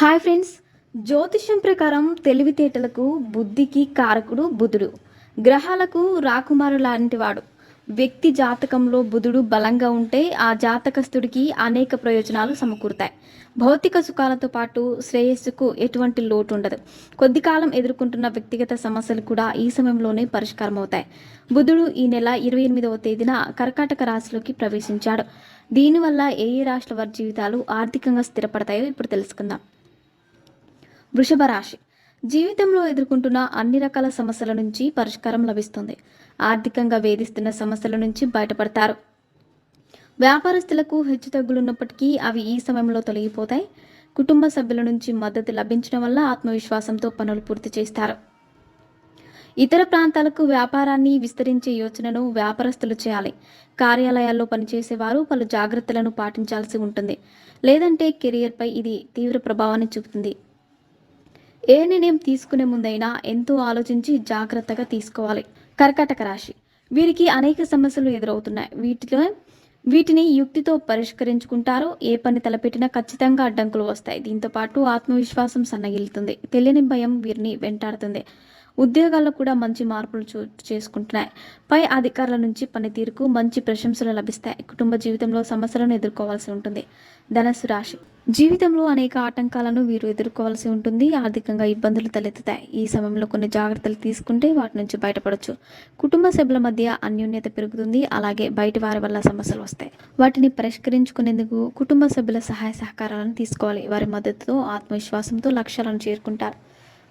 Hi friends. జ్యోతిష్యం ప్రకారం తెలివితేటలకు బుద్ధికి కారకుడు బుధుడు. గ్రహాలకు రాకుమారు లాంటి వాడు. వ్యక్తి జాతకంలో బుధుడు బలంగా ఉంటే ఆ జాతకస్తుడికి అనేక ప్రయోజనాలు సమకూరుతాయి. భౌతిక సుఖాలతో పాటు శ్రేయస్సుకు ఎటువంటి లోటు ఉండదు. కొద్ది కాలం ఎదుర్కొంటున్న వ్యక్తిగత సమస్యలు కూడా ఈ సమయంలోనే పరిష్కారం అవుతాయి బుధుడు ఈ నెల ఇరవై ఎనిమిదవ తేదీన కర్కాటక రాశిలోకి ప్రవేశించాడు. దీనివల్ల ఏ ఏ రాష్ట్ర వారి జీవితాలు ఆర్థికంగా స్థిరపడతాయో ఇప్పుడు తెలుసుకుందాం. వృషభ రాశి జీవితంలో ఎదుర్కొంటున్న అన్ని రకాల సమస్యల నుంచి పరిష్కారం లభిస్తుంది. ఆర్థికంగా వేధిస్తున్న సమస్యల నుంచి బయటపడతారు. వ్యాపారస్తులకు హెచ్చుతగ్గులున్నప్పటికీ అవి ఈ సమయంలో తొలగిపోతాయి. కుటుంబ సభ్యుల నుంచి మద్దతు లభించడం వల్ల ఆత్మవిశ్వాసంతో పనులు పూర్తి చేస్తారు. ఇతర ప్రాంతాలకు వ్యాపారాన్ని విస్తరించే యోచనను వ్యాపారస్తులు చేయాలి. కార్యాలయాల్లో పనిచేసేవారు పలు జాగ్రత్తలను పాటించాల్సి ఉంటుంది. లేదంటే కెరియర్పై ఇది తీవ్ర ప్రభావాన్ని చూపుతుంది. ఏ నిర్ణయం తీసుకునే ముందైనా ఎంతో ఆలోచించి జాగ్రత్తగా తీసుకోవాలి. కర్కాటక రాశి. వీరికి అనేక సమస్యలు ఎదురవుతున్నాయి. వీటిలో వీటిని యుక్తితో పరిష్కరించుకుంటారో. ఏ పని తలపెట్టినా ఖచ్చితంగా అడ్డంకులు వస్తాయి. దీంతో పాటు ఆత్మవిశ్వాసం సన్నగిలుతుంది తెలియని భయం వీరిని వెంటాడుతుంది. ఉద్యోగాల్లో కూడా మంచి మార్పులు చూ చేసుకుంటున్నాయి. పై అధికారుల నుంచి పనితీరుకు మంచి ప్రశంసలు లభిస్తాయి. కుటుంబ జీవితంలో సమస్యలను ఎదుర్కోవాల్సి ఉంటుంది. ధనస్సు రాశి. జీవితంలో అనేక ఆటంకాలను వీరు ఎదుర్కోవాల్సి ఉంటుంది. ఆర్థికంగా ఇబ్బందులు తలెత్తుతాయి. ఈ సమయంలో కొన్ని జాగ్రత్తలు తీసుకుంటే వాటి నుంచి బయటపడవచ్చు కుటుంబ సభ్యుల మధ్య అన్యోన్యత పెరుగుతుంది. అలాగే బయటి వారి వల్ల సమస్యలు వస్తాయి. వాటిని పరిష్కరించుకునేందుకు కుటుంబ సభ్యుల సహాయ సహకారాలను తీసుకోవాలి. వారి మద్దతుతో ఆత్మవిశ్వాసంతో లక్ష్యాలను చేరుకుంటారు.